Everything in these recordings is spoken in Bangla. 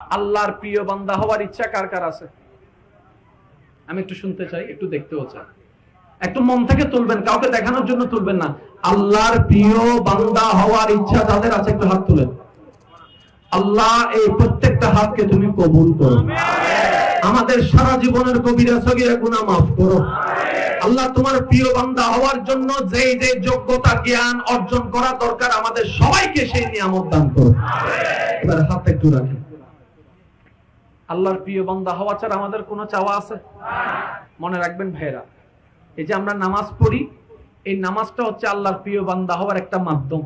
আল্লাহর প্রিয় বান্দা হওয়ার ইচ্ছা কার কার আছে? আমি একটু শুনতে চাই, একটু দেখতেও চাই। একটু মন থেকে তুলবেন, কাউকে দেখানোর জন্য তুলবেন না। আল্লাহর প্রিয় বান্দা হওয়ার ইচ্ছা যাদের আছে, একটু হাত তুলেন। আল্লাহ এই প্রত্যেকটা হাতকে তুমি কবুল করো। আমাদের সারা জীবনের কবিরা সগিরা গুনাহ মাফ করো। আল্লাহ তোমার প্রিয় বান্দা হওয়ার জন্য যে যে যোগ্যতা, জ্ঞান অর্জন করা দরকার আমাদের সবাইকে সেই নিয়ামত দান করো। এবার হাত একটু রাখেন। আল্লাহর প্রিয় বান্দা হওয়া ছাড়া আমাদের কোনো চাওয়া আছে? মনে রাখবেন ভাইরা এই যে আমরা নামাজ পড়ি, এই নামাজটা হচ্ছে আল্লাহর প্রিয় বান্দা হওয়ার একটা মাধ্যম।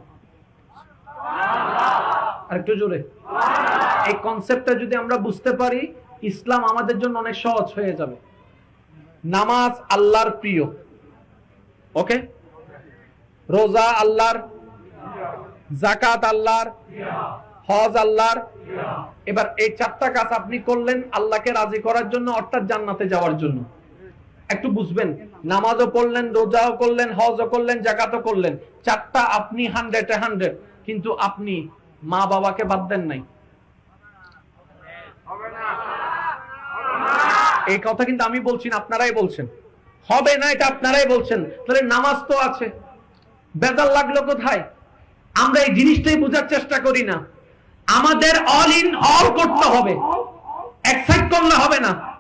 আর জোরে। এই কনসেপ্টটা যদি আমরা বুঝতে পারি, ইসলাম আমাদের জন্য অনেক সহজ হয়ে যাবে। নামাজ আল্লাহর প্রিয়। ওকে? রোজা আল্লাহর, জাকাত আল্লাহর, হজ আল্লাহর এবার এই চারটা কাজ আপনি করলেন আল্লাহকে রাজি করার জন্য, অর্থাৎ জান্নাতে যাওয়ার জন্য। একটু বুঝবেন, নামাজও পড়লেন রোজাও করলেন, হজও করলেন, জাকাতও করলেন। চারটা আপনি হান্ড্রেড হান্ড্রেড কিন্তু আপনি মা বাবাকে বাদ দেন নাই। এই কথা কিন্তু আমি বলছি না, আপনারাই বলছেন। হবে না এটা আপনারাই বলছেন। তাহলে নামাজ তো আছে। বেদাল লাগল কোথায়? আমরা এই জিনিসটাই বোঝার চেষ্টা করি না। আমাদের অল ইন অল করতে হবে। এক্সাইট করলে হবে না।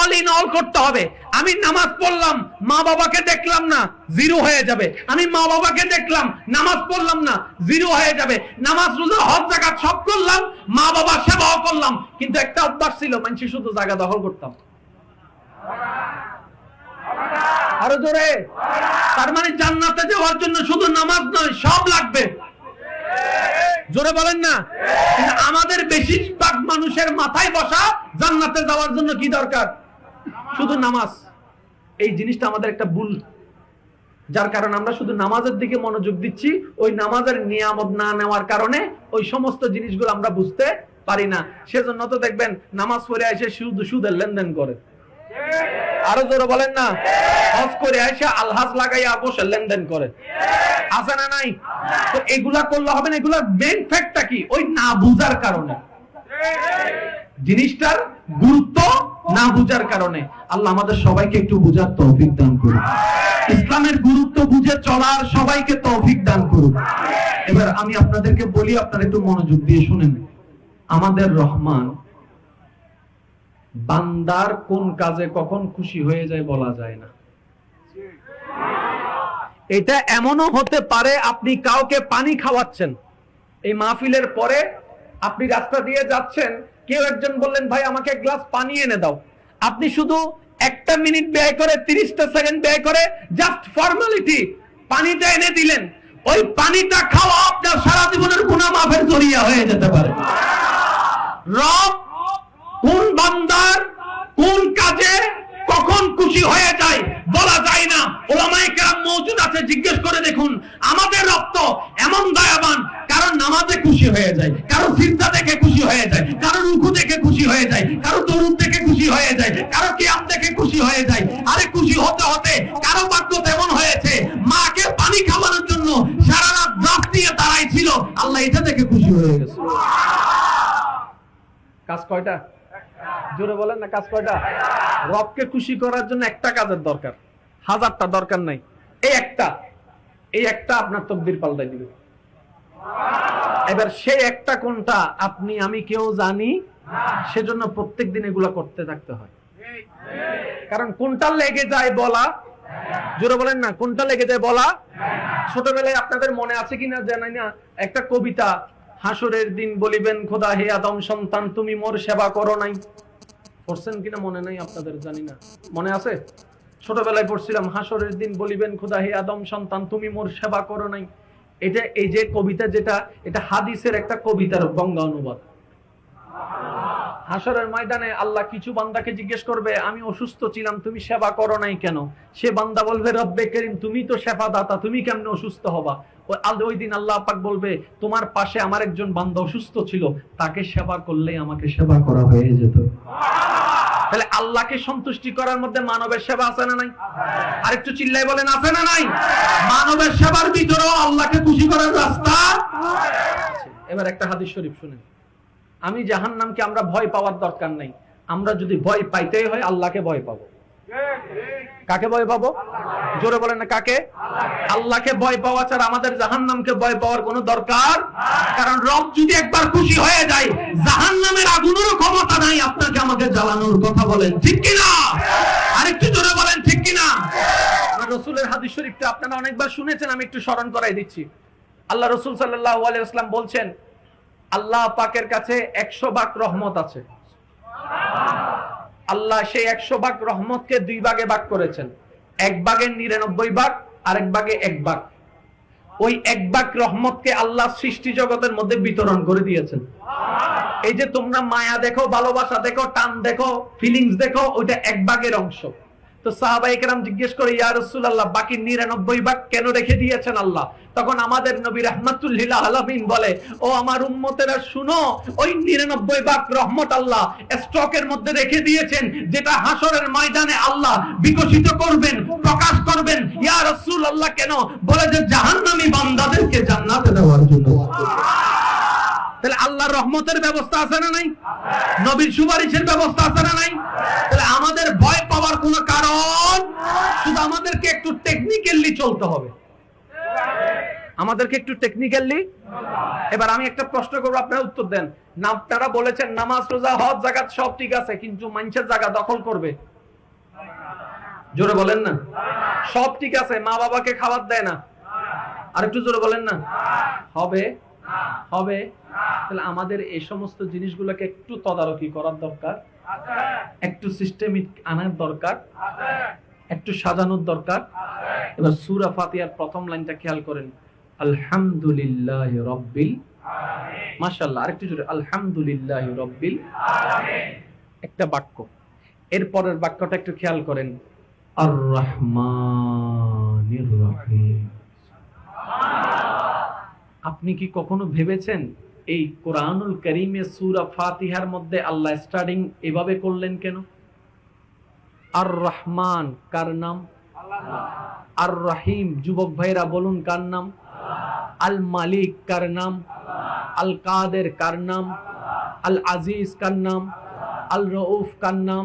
অল ইন অল করতে হবে। আমি নামাজ পড়লাম, মা বাবাকে দেখলাম না জিরো হয়ে যাবে। আমি মা বাবাকে দেখলাম, নামাজ পড়লাম না জিরো হয়ে যাবে। নামাজ, রোজা, হজ, জাকাত সব করলাম, মা বাবা সেবাও করলাম। কিন্তু একটা অভ্যাস ছিল মানুষ শুধু জায়গা দখল করতাম। আরও জোরে। তার মানে জান্নাতে যাওয়ার জন্য শুধু নামাজ নয়, সব লাগবে। জোরে বলেন না। আমাদের বেশিরভাগ মানুষের মাথায় বসা জান্নাতে যাওয়ার জন্য কি দরকার? শুধু নামাজ। এই জিনিসটা আমাদের একটা ভুল। যার কারণে আমরা শুধু নামাজের দিকে মনোযোগ দিচ্ছি, ওই নামাজের নিয়ামত না নেওয়ার কারণে ওই সমস্ত জিনিসগুলো আমরা বুঝতে পারি না। সেজন্য তো দেখবেন, নামাজ পড়ে এসে শুধু সুদের লেনদেন করে। আরও জোরে বলেন না? হজ করে এসে আলহাজ লাগাইয়া বসে লেনদেন করে। আছে না নাই? তো এগুলা করলে হবে না, এগুলার মেন ফ্যাক্টটা কি? ওই না বুঝার কারণে। জিনিসটার গুরুত্ব না বুঝার কারণে। আল্লাহ আমাদের সবাইকে একটু বুঝার তৌফিক দান করুন ইসলামের গুরুত্ব বুঝে চলার সবাইকে তৌফিক দান করুন এবার আমি আপনাদেরকে বলি, আপনারা একটু মনোযোগ দিয়ে শুনেন। আমাদের রহমান বান্দার কোন কাজে কখন খুশি হয়ে যায় বলা যায় না। এটা এমনও হতে পারে আপনি কাউকে পানি খাওয়াচ্ছেন। এই মাহফিলের পরে আপনি রাস্তা দিয়ে যাচ্ছেন, কেউ একজন বললেন, ভাই, আমাকে এক গ্লাস পানি এনে দাও। আপনি শুধু একটা মিনিট ব্যয় করে, তিরিশটা সেকেন্ড ব্যয় করে জাস্ট ফর্মালিটি পানিটা এনে দিলেন। ওই পানিটা খাওয়া আপনার সারা জীবনের গুণা মাফের জড়িয়া হয়ে যেতে পারে। রব কোন বান্দার কোন কাজে কখন খুশি হয়ে যায় বলা যায় না। ওলামায়ে কেরাম মওজুদ আছে, জিজ্ঞেস করে দেখুন, আমাদের রক্ত এমন দয়াবান কারণ নামাজে খুশি হয়ে যায় কারও চিন্তা দেখে খুশি হয়ে যায় কারও রুকু দেখে খুশি হয়ে যায় কারও দরুদ দেখে খুশি হয়ে যায় কারও কিয়াম দেখে খুশি হয়ে যায়। আরে খুশি হতে হতে কারও ভাগ্য তেমন হয়েছে, মাকে পানি খাওয়ানোর জন্য সারা রাত জাপ নিয়ে দাঁড়াই ছিল, আল্লাহ এটা দেখে খুশি হয়ে গেছে। কাজ কয়টা? জোরে বলেন না, কাজ কয়টা? রবকে খুশি করার জন্য একটা কাজের দরকার, হাজারটা দরকার নাই। এই একটা এই একটা আপনার তকদির পাল্টাই দিবে। এবার সেই একটা কোনটা আপনি, আমি কেউ জানি, সেজন্য প্রত্যেক দিন এগুলা করতে থাকতে হয়। কারণ কোনটা লেগে যায় বলা, জোরে বলেন না, কোনটা লেগে যায় বলা, ছোটবেলায় আপনাদের মনে আছে কিনা জানাই না, একটা কবিতা, হাসরের দিন বলিবেন, খোদা হে আদম সন্তান, তুমি মোর সেবা করো নাই। পড়ছেন কিনা মনে নাই আপনাদের জানি না। মনে আছে? ছোটবেলায় পড়ছিলাম, হাসরের দিন বলিবেন, খোদা হে আদম, সন্তান, তুমি মোর সেবা করো নাই। এটা এই যে কবিতা যেটা, এটা হাদিসের একটা কবিতার গঙ্গা অনুবাদ। হাসরের ময়দানে আল্লাহ কিছু বান্দাকে জিজ্ঞেস করবে, আমি অসুস্থ ছিলাম, তুমি সেবা করো নাই কেন? সে বান্দা বলবে, রব্বে করিম, তুমি তো সেবা দাতা তুমি কেমনে অসুস্থ হবা? ওই দিন আল্লাহ পাক বলবে, তোমার পাশে আমার একজন বান্দা অসুস্থ ছিল, তাকে সেবা করলেই আমাকে সেবা করা হয়ে যেত। তাহলে আল্লাহকে সন্তুষ্টি করার মধ্যে মানবের সেবা আছে না নাই? আর একটু চিল্লাই বলেন আছে না নাই? মানবের সেবার ভিতরেও আল্লাহকে খুশি করার রাস্তা এবার একটা হাদিস শরীফ শুনেন। আমি জাহান নামকে আমরা ভয় পাওয়ার দরকার নাই। আমরা যদি ভয় পাইতেই হয় আল্লাহকে ভয় পাবো। কাকে ভয় পাবো? জোরে বলেন না, কাকে? আল্লাহকে ভয় পাওয়া ছাড়া আমাদের জাহান্নামকে ভয় পাওয়ার কোনো দরকার কারণ রব যদি একবার খুশি হয়ে যায়, জাহান্নামের আগুনেরও ক্ষমতা নাই, আপনাকে আমাকে জ্বালানোর কথা বলেন, ঠিক কিনা? আরেকটু জোরে বলেন, ঠিক কিনা? রসুলের হাদিস শরীফটা আপনারা অনেকবার শুনেছেন, আমি একটু স্মরণ করাই দিচ্ছি। আল্লাহ রসুল সাল্লাহ আলাইহি বলছেন, আল্লাহ পাকের কাছে একশো বাক রহমত আছে। আল্লাহ সেই একশো ভাগ রহমতকে দুই ভাগে ভাগ করেছেন। এক ভাগের নিরানব্বই ভাগ, আরেক ভাগে এক ভাগ। ওই এক ভাগ রহমতকে আল্লাহ সৃষ্টি জগতের মধ্যে বিতরণ করে দিয়েছেন। এই যে তোমরা মায়া দেখো, ভালোবাসা দেখো, টান দেখো ফিলিংস দেখো, ওইটা এক ভাগের অংশ। তো সাহাবাই কেরাম জিজ্ঞেস করে, ইয়া রাসূলুল্লাহ, বাকি নিরানব্বই ভাগ কেন রেখে দিয়েছেন আল্লাহ? তখন আমাদের নবী রহমাতুল্লিল আলামিন বলে, ও আমার উম্মতেরা, শুনো, ওই নিরানব্বই ভাগ রহমত আল্লাহ স্টকের মধ্যে রেখে দিয়েছেন, যেটা হাসরের ময়দানে আল্লাহ বিকশিত করবেন, প্রকাশ করবেন। ইয়া রাসূলুল্লাহ, কেন? বলে যে জাহান্নামী বান্দাদেরকে জান্নাতে দেওয়ার জন্য। তাহলে আল্লাহর রহমতের ব্যবস্থা আছে না নাই? নবীর সুপারিশের ব্যবস্থা আছে না নাই? তাহলে আমাদের ভয় পাওয়ার কোন কারণ শুধু আমাদেরকে একটু টেকনিক্যালি চলতে হবে। আমাদেরকে একটু টেকনিক্যালি এবার আমি একটা প্রশ্ন করব, আপনারা উত্তর দেন। আপনারা বলেছেন নামাজ, রোজা, হজ জাকাত সব ঠিক আছে, কিন্তু মানুষের জায়গা দখল করবে। জোরে বলেন না। সব ঠিক আছে, মা বাবাকে খাবার দেয় না। আর একটু জোরে বলেন না। হবে? হবে? তাহলে আমাদের এই সমস্ত জিনিসগুলোকে একটু তদারকি করার দরকার। একটু সিস্টেমিক আনার দরকার। একটু সাজানোর দরকার। এবার সুরা ফাতিহার প্রথম লাইনটা খেয়াল করেন। আলহামদুলিল্লাহ রব্বিল মাশাআল্লাহ, আরেকটু জোরে, আলহামদুলিল্লাহ রব্বিল একটা বাক্য। এর পরের বাক্যটা একটু খেয়াল করেন। আর রহমানির রহিম। আপনি কি কখনো ভেবেছেন এই কোরআনুল করিমে সুরা ফাতিহার মধ্যে আল্লাহ স্টার্টিং এভাবে করলেন কেন? আর রহমান কার নাম? আর রাহিম যুবক ভাইরা বলুন কার নাম? আল মালিক কার নাম? আল কাদের কার নাম? আল আজিজ কার নাম? আল রউফ কার নাম?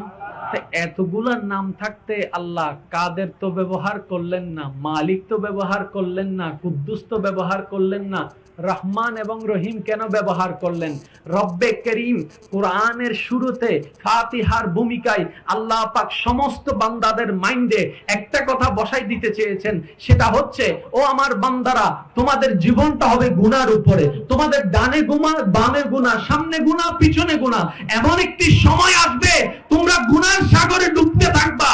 তা এতগুলার নাম থাকতে আল্লাহ কাদের তো ব্যবহার করলেন না, মালিক তো ব্যবহার করলেন না, কুদ্দুস তো ব্যবহার করলেন না, রহমান এবং রহিম কেন ব্যবহার করলেন? রব্বে করিম কোরআনের শুরুতে ফাতিহার ভূমিকায় আল্লাহ পাক সমস্ত বান্দাদের মাইন্ডে একটা কথা বসাই দিতে চেয়েছেন, সেটা হচ্ছে, ও আমার বান্দারা, তোমাদের জীবনটা হবে গুনার উপরে, তোমাদের ডানে গুমা বামে গুণা সামনে গুণা পিছনে গুণা এমন একটি সময় আসবে তোমরা গুনার সাগরে ডুবতে থাকবা।